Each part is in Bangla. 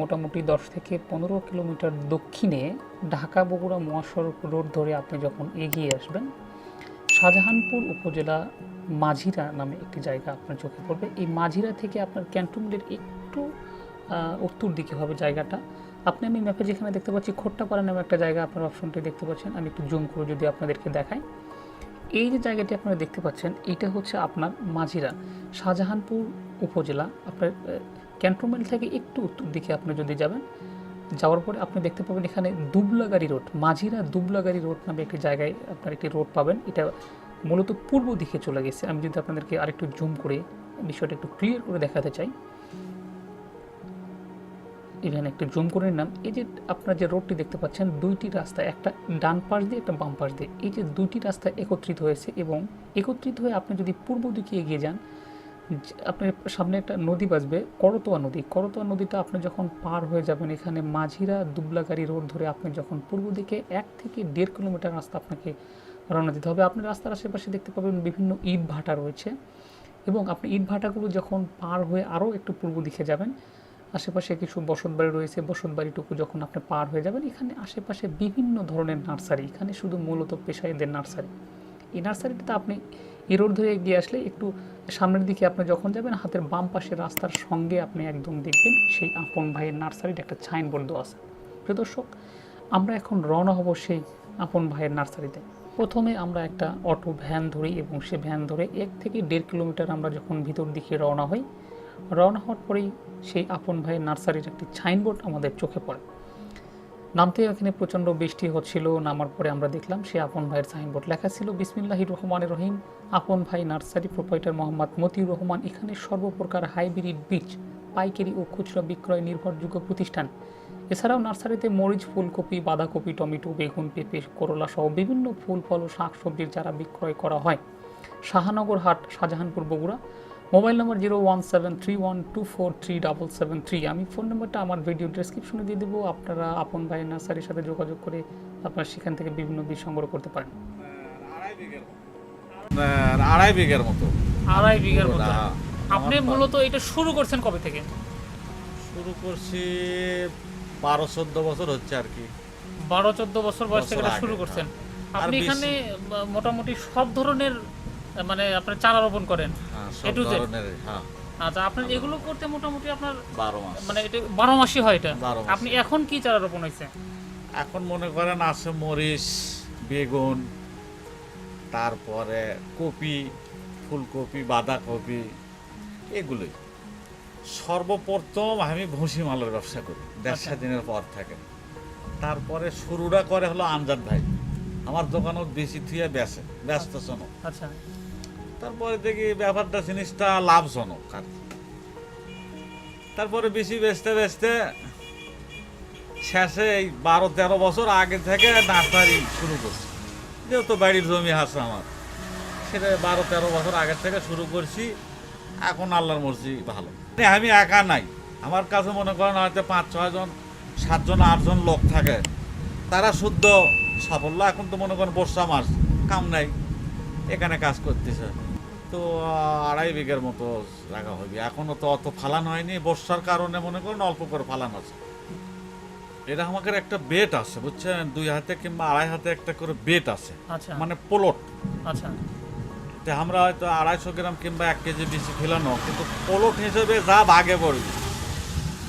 মোটামুটি দশ থেকে পনেরো কিলোমিটার দক্ষিণে ঢাকা বগুড়া মহাসড়ক রোড ধরে আপনি যখন এগিয়ে আসবেন, শাহজাহানপুর উপজেলা মাঝিরা নামে একটি জায়গা আপনার চোখে পড়বে। এই মাঝিরা থেকে আপনার ক্যান্টনমেন্টের একটু উত্তর দিকে হবে জায়গাটা। আপনি আমি ম্যাপে যেখানে দেখতে পাচ্ছি খোট্টাপাড়া নামে একটা জায়গা আপনার অপশনটি দেখতে পাচ্ছেন। আমি একটু জুম করে যদি আপনাদেরকে দেখাই। এই যে জায়গাটি আপনারা দেখতে পাচ্ছেন, এটা হচ্ছে আপনার মাঝিরা, শাহজাহানপুর উপজেলা। আপনার ক্যান্টনমেন্ট থেকে একটু উত্তর দিকে আপনি যদি যাবেন, যাওয়ার পরে আপনি দেখতে পাবেন এখানে দুবলাগাড়ি রোড, মাঝিরা দুবলাগাড়ি রোড নামে একটি জায়গায় আপনার একটি রোড পাবেন। এটা মূলত পূর্ব দিকে চলে গেছে। আমি যদি আপনাদেরকে আরেকটু জুম করে বিষয়টা একটু ক্লিয়ার করে দেখাতে চাই। এখানে একটু জুম করে নিলাম। এই যে আপনার যে রোডটি দেখতে পাচ্ছেন, দুইটি রাস্তা, একটা ডান পাশ দিয়ে, একটা বাম পাশ দিয়ে। এই যে দুইটি রাস্তা একত্রিত হয়েছে এবং একত্রিত হয়ে আপনি যদি পূর্ব দিকে এগিয়ে যান আপনার সামনে একটা নদী বাজবে করতোয়া নদী। করতোয়া নদীটা আপনি যখন পার হয়ে যাবেন, এখানে মাঝিরা দুবলাগাড়ি রোড ধরে আপনি যখন পূর্ব দিকে এক থেকে দেড় কিলোমিটার রাস্তা আপনাকে রওনা দিতে হবে। আপনি রাস্তার আশেপাশে দেখতে পাবেন বিভিন্ন ইট ভাটা রয়েছে এবং আপনি ইট ভাটাগুলো যখন পার হয়ে আরও একটু পূর্ব দিকে যাবেন, আশেপাশে কিছু বসতবাড়ি রয়েছে। বসতবাড়িটুকু যখন আপনি পার হয়ে যাবেন, এখানে আশেপাশে বিভিন্ন ধরনের নার্সারি। এখানে শুধু মূলত পেশায়ীদের নার্সারি। এই নার্সারিটাতে আপনি এই রোড ধরে এগিয়ে আসলে একটু সামনের দিকে আপনি যখন যাবেন, হাতের বাম পাশে রাস্তার সঙ্গে আপনি একদম দেখবেন সেই আপন ভাইয়ের নার্সারির একটা সাইনবোর্ড দেওয়া আছে। প্রিয় দর্শক, আমরা এখন রওনা হব সেই আপন ভাইয়ের নার্সারিতে। প্রথমে আমরা একটা অটো ভ্যান ধরি এবং সে ভ্যান ধরে এক থেকে দেড় কিলোমিটার আমরা যখন ভিতর দিকে রওনা হই, রওনা হওয়ার পরেই সেই আপন ভাইয়ের নার্সারির একটি সাইনবোর্ড আমাদের চোখে পড়ে। নামতে এখানে প্রচণ্ড বৃষ্টি হচ্ছিল, নামার পরে আমরা দেখলাম সে আপন ভাইয়ের সাইনবোর্ড লেখা ছিল, বিসমিল্লাহির রহমানের রহিম, আপন ভাই নার্সারি প্রোপাইটার মোহাম্মদ মতিউর রহমান, এখানে সর্বপ্রকার হাইব্রিড বীজ, পাইকারি ও খুচরা বিক্রয় নির্ভরযোগ্য প্রতিষ্ঠান। এছাড়াও নার্সারিতে মরিচ, ফুলকপি, বাঁধাকপি, টমেটো, বেগুন, পেঁপে, করলা সহ বিভিন্ন ফুল, ফল ও শাকসবজির চারা বিক্রয় করা হয়। Shahanagar Hat, Shahjahanpur, Bogura. Mobile number zero one seven three one two four three double seven three. আমি ফোন নম্বরটা আমার ভিডিও ডেসক্রিপশনে দিয়ে দেবো। আপনারা আপন ভাই নার্সারির সাথে যোগাযোগ করে আপনারা সেখান থেকে বিভিন্ন বীজ সংগ্রহ করতে পারেন। আড়াই বিঘের মতো। আড়াই বিঘের মতো। আড়াই বিঘার মতো। আপনি মূলত এটা শুরু করছেন কবে থেকে? শুরু করছি বারো চোদ্দ বছর হচ্ছে আর কি। বারো চোদ্দ বছর বয়স থেকে শুরু করছেন। হ্যাঁ। আপনি এখানে মোটামুটি সব ধরনের মানে আপনার চারা রোপণ করেন। হ্যাঁ হ্যাঁ। আচ্ছা আপনার এগুলো করতে মোটামুটি আপনার বারো মাস। মানে এটা বারো মাসই হয় এটা। আপনি এখন কি চারা রোপণ হয়েছে? এখন মনে করেন আছে মরিচ বেগুন তারপরে কপি ফুলকপি বাঁধাকপি এগুলোই। সর্বপ্রথম আমি ভুসি মালের ব্যবসা করি দেড় আচ্ছা। দিনের পর থেকে। তারপরে শুরুটা করে হলো আমজাদ ভাই। আমার দোকানত বেশি থুয়ে বেসে ব্যস্ত শোনো আচ্ছা। তারপরে দেখি ব্যাপারটা, জিনিসটা লাভজনক আর তারপরে বেশি বেচতে বেচতে শেষে এই বারো, তেরো বছর আগে থেকে নার্সারি শুরু করছি। যেহেতু বাড়ির জমি আছে আমার, সেটা বারো, তেরো বছর আগে থেকে শুরু করছি। এখন আল্লাহর মর্জি ভালো। মানে আমি একা নাই। আমার কাছে মনে করেন হয়তো পাঁচ ছয়জন সাতজন আটজন লোক থাকে। তারা শুদ্ধ সাফল্য। এখন তো মনে করেন বর্ষা মাস, কাম নাই। এখানে কাজ করতেছে। তো আড়াই বিঘের মতো জায়গা হবে। এখনও তো অত ফালান হয়নি। বর্ষার কারণে মনে করেন অল্প করে ফালান আছে। এটা আমাদের একটা বেট আছে বুঝছেন? দুই হাতে কিংবা আড়াই হাতে একটা করে বেট আছে। আচ্ছা। মানে পোলট। আচ্ছা। তো আমরা হয়তো আড়াইশো গ্রাম কিংবা এক কেজি বেশি ফেলানো কিন্তু পোলট হিসেবে যা ভাগে পড়বে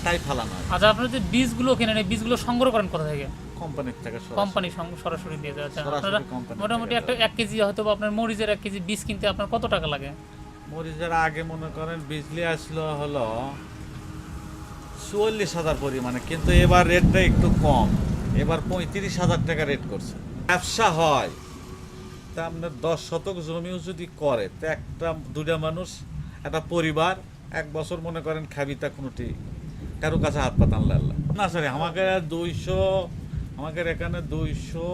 তাই ফেলানো হয়। আচ্ছা আপনার যে বীজগুলো কেনেন এই বীজগুলো সংগ্রহ করেন কোথা থেকে? কোম্পানির থেকে। কোম্পানি সরাসরি দিয়ে আচ্ছা আপনারা মোটামুটি একটা এক কেজি হয়তো আপনার মরিচের এক কেজি বীজ কিনতে আপনার কত টাকা লাগে? মরিচের আগে মনে করেন বিজলি আসলো হলো চুয়াল্লিশ হাজার পরিমাণে কিন্তু এবার রেটটা একটু কম। এবার পঁয়ত্রিশ হাজার টাকা রেট করছে। ব্যবসা হয়। তা আপনার দশ শতক জমিও যদি করে তো একটা দুটা মানুষ একটা পরিবার এক বছর মনে করেন খাবিতা কোনোটি কারও কাছে হাত পাতান লাল্লা না সরি আমাকে দুইশো আমাদের এখানে দুইশো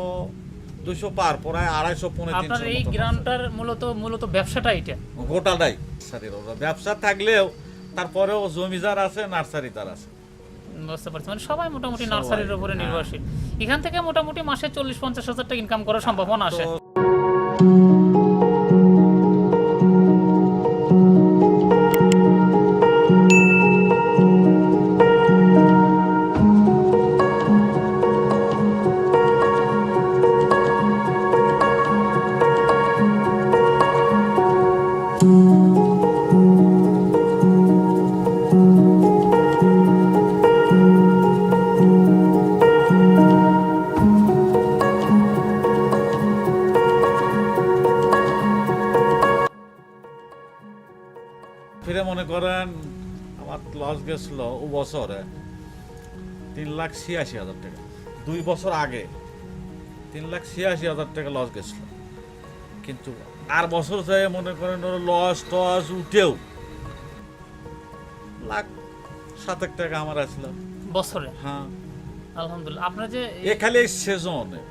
দুইশো পার প্রায় আড়াইশো পনেরো আপনার এই গ্রামটার মূলত মূলত ব্যবসাটা এটা? গোটাটাই নার্সারির ব্যবসা থাকলেও তারপরেও জমিদার আছে নার্সারি তার আছে। বুঝতে পারছি মানে সবাই মোটামুটি নার্সারির উপরে হ্যাঁ। নির্ভরশীল। এখান থেকে মোটামুটি মাসে চল্লিশ পঞ্চাশ হাজার টাকা ইনকাম করার সম্ভাবনা আসে। করেন আমার লস গেছিল ও বছরে তিন লাখ ছিয়াশি হাজার টাকা। দুই বছর আগে তিন লাখ ছিয়াশি হাজার টাকা লস গেছিল। কিন্তু আর বছর যায় মনে করেন ওর লস টস উঠেও লাখ সাতেক টাকা আমার আসলো বছরে? হ্যাঁ। আলহামদুলিল্লাহ। আপনার যে এ খালি সেজনে